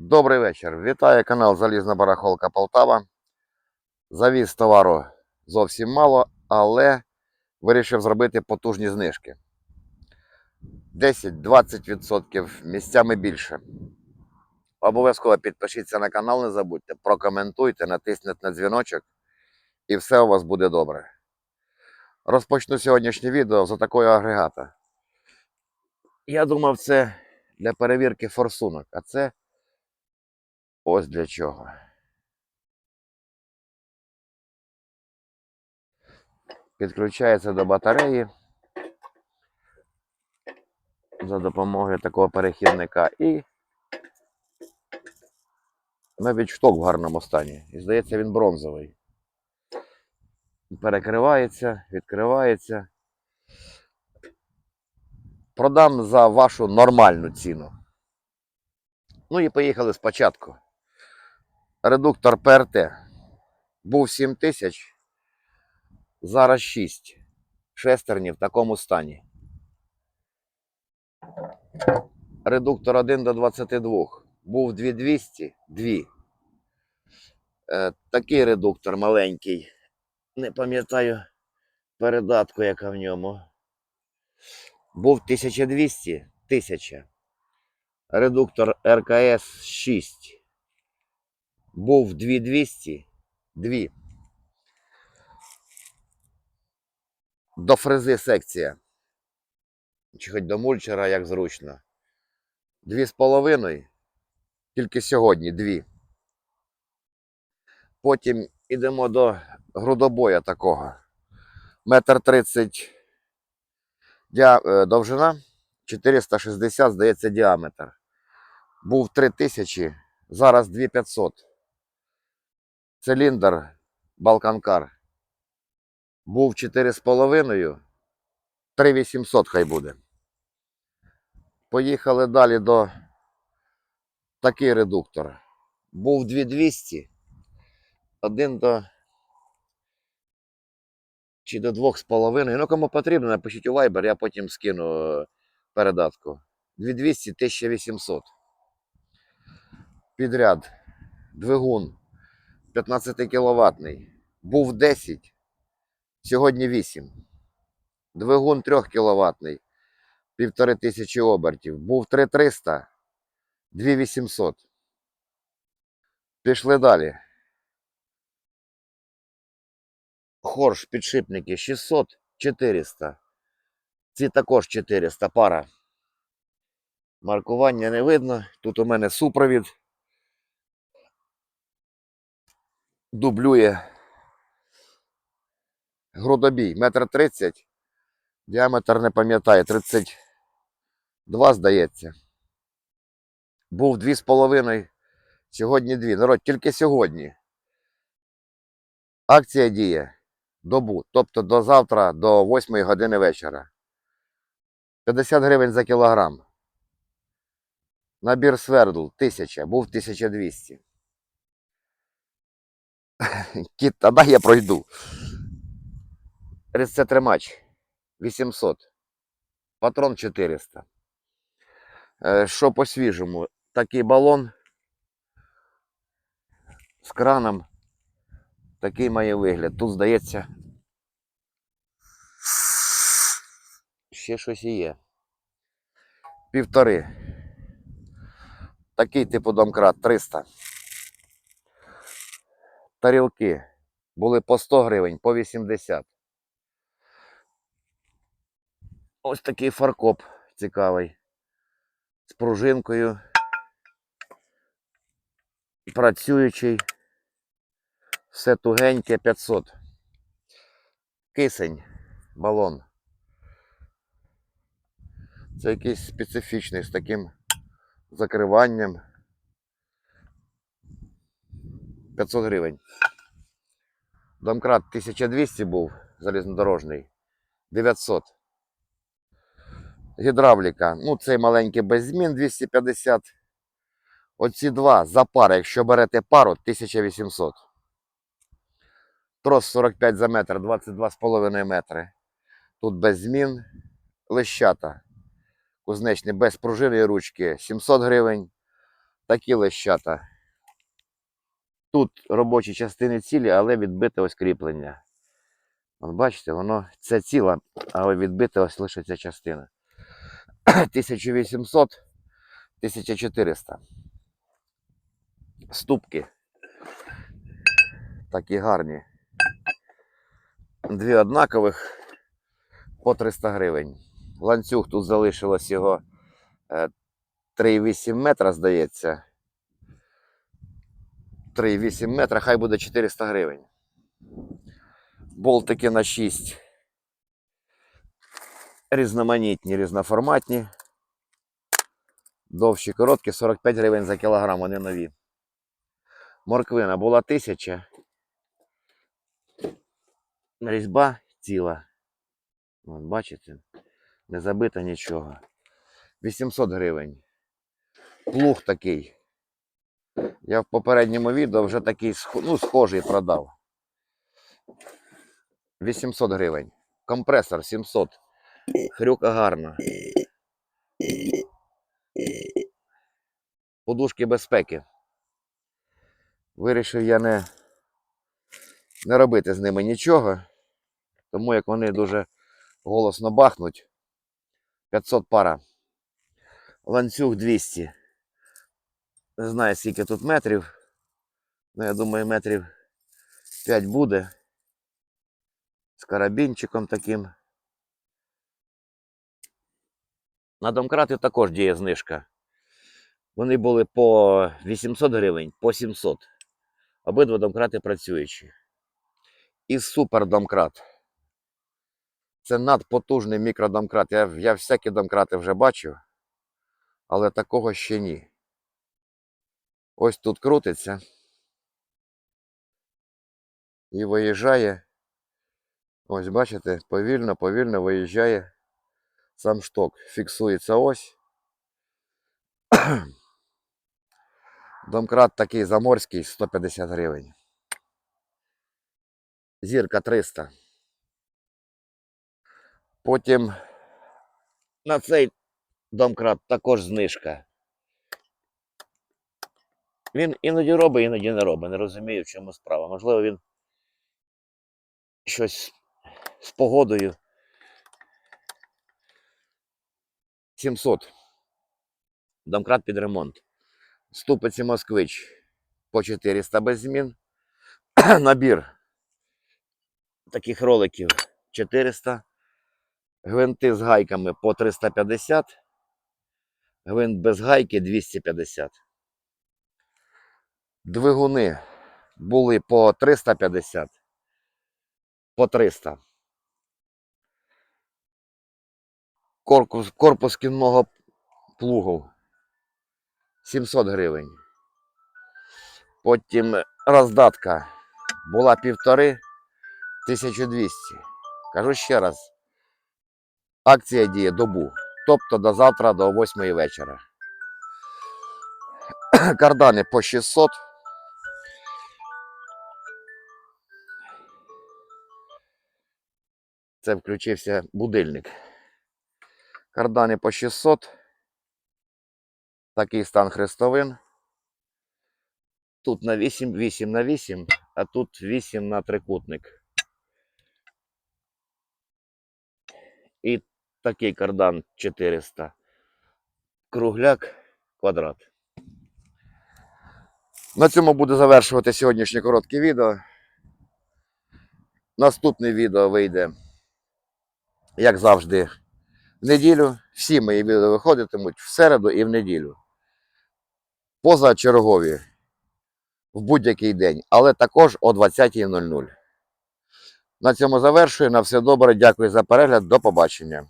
Добрий вечір. Вітаю канал Залізна Барахолка Полтава. Завіз товару зовсім мало, але вирішив зробити потужні знижки. 10-20% місцями більше. Обов'язково підпишіться на канал, не забудьте, прокоментуйте, натисніть на дзвіночок, і все у вас буде добре. Розпочну сьогоднішнє відео з такого агрегата. Я думав, це для перевірки форсунок, а це Ось для чого. Підключається до батареї за допомогою такого перехідника і навіть шток в гарному стані. І здається, він бронзовий. Перекривається, відкривається. Продам за вашу нормальну ціну. Ну і поїхали спочатку редуктор ПРТ був 7 тисяч, зараз 6 шестерні в такому стані. Редуктор 1 до 22 був 2200, 2. Е, такий редуктор маленький. Не пам'ятаю передатку, яка в ньому. Був 1200, 1000. Редуктор РКС 6 був 2200, 2. До фрези секція. Чи хоч до мульчера, як зручно. Дві з половиною. Тільки сьогодні дві. Потім йдемо до грудобоя такого. Метр тридцять е, довжина, 460, здається, діаметр. Був 3000, зараз 2500 циліндр Балканкар був 4,5, 3800 хай буде. Поїхали далі до такий редуктор. Був 2200, один до чи до 2,5. Ну, кому потрібно, напишіть у Viber, я потім скину е, передатку. 2200 1800. Підряд. Двигун 15 кіловатний. Був 10, сьогодні 8. Двигун 3 кіловатний, 1500 обертів. Був 3300, 2800. Пішли далі. Хорш, підшипники 600, 400. Ці також 400 пара. Маркування не видно. Тут у мене супровід. Дублює грудобій. Метр тридцять. Діаметр не пам'ятаю, 32, здається. Був дві з половиною. Сьогодні дві. Народ, тільки сьогодні. Акція діє добу. Тобто до завтра, до 8 години вечора. 50 гривень за кілограм. Набір свердл 1000, був 1200. Кіт, а дай я пройду. Рецетримач 800. Патрон 400. Е, Що по свіжому? Такий балон з краном. Такий має вигляд. Тут, здається, ще щось є. Півтори. Такий типу домкрат 300 тарілки були по 100 гривень, по 80. Ось такий фаркоп цікавий. З пружинкою. Працюючий. Все тугеньке 500. Кисень, балон. Це якийсь специфічний з таким закриванням. 500 гривень. Домкрат 1200 був залізнодорожний. 900. Гідравліка. Ну, цей маленький без змін 250. Оці два за пару, якщо берете пару, 1800. Трос 45 за метр, 22,5 метри. Тут без змін. Лещата. Кузнечні без пружини і ручки 700 гривень. Такі лещата. Тут робочі частини цілі, але відбите ось кріплення. От бачите, воно це ціла, але відбите ось лише ця частина. 1800, 1400. Ступки. Такі гарні. Дві однакових по 300 гривень. Ланцюг тут залишилось його е, 3,8 метра, здається. 3,8 метра, хай буде 400 гривень. Болтики на 6. Різноманітні, різноформатні. Довші, короткі, 45 гривень за кілограм, вони нові. Морквина була 1000. Різьба ціла. От бачите? Не забито нічого. 800 гривень. Плуг такий. Я в попередньому відео вже такий ну, схожий продав. 800 гривень. Компресор 700. Хрюка гарна. Подушки безпеки. Вирішив я не, не робити з ними нічого, тому як вони дуже голосно бахнуть. 500 пара. Ланцюг 200. Не знаю, скільки тут метрів. Ну, я думаю, метрів 5 буде. З карабінчиком таким. На домкрати також діє знижка. Вони були по 800 гривень, по 700. Обидва домкрати працюючі. І супер домкрат. Це надпотужний мікродомкрат. Я, я всякі домкрати вже бачив, але такого ще ні. Ось тут крутиться. І виїжджає. Ось бачите, повільно, повільно виїжджає сам шток. Фіксується ось. Домкрат такий заморський 150 гривень. Зірка 300. Потім на цей домкрат також знижка. Він іноді робить, іноді не робить. Не розумію, в чому справа. Можливо, він щось з погодою. 700. Домкрат під ремонт. Ступиці Москвич по 400 без змін. Набір таких роликів 400. Гвинти з гайками по 350. Гвинт без гайки 250. Двигуни були по 350. По 300. Корпус, корпус кінного плугу 700 гривень. Потім роздатка була півтори 1200. Кажу ще раз. Акція діє добу. Тобто до завтра до 8 вечора. Кардани по 600. Це включився будильник. Кардани по 600. Такий стан хрестовин. Тут на 8, 8 на 8, а тут 8 на трикутник. І такий кардан 400. Кругляк, квадрат. На цьому буду завершувати сьогоднішнє коротке відео. Наступне відео вийде, як завжди, в неділю. Всі мої відео виходитимуть в середу і в неділю. Позачергові в будь-який день, але також о 20.00. На цьому завершую. На все добре. Дякую за перегляд. До побачення.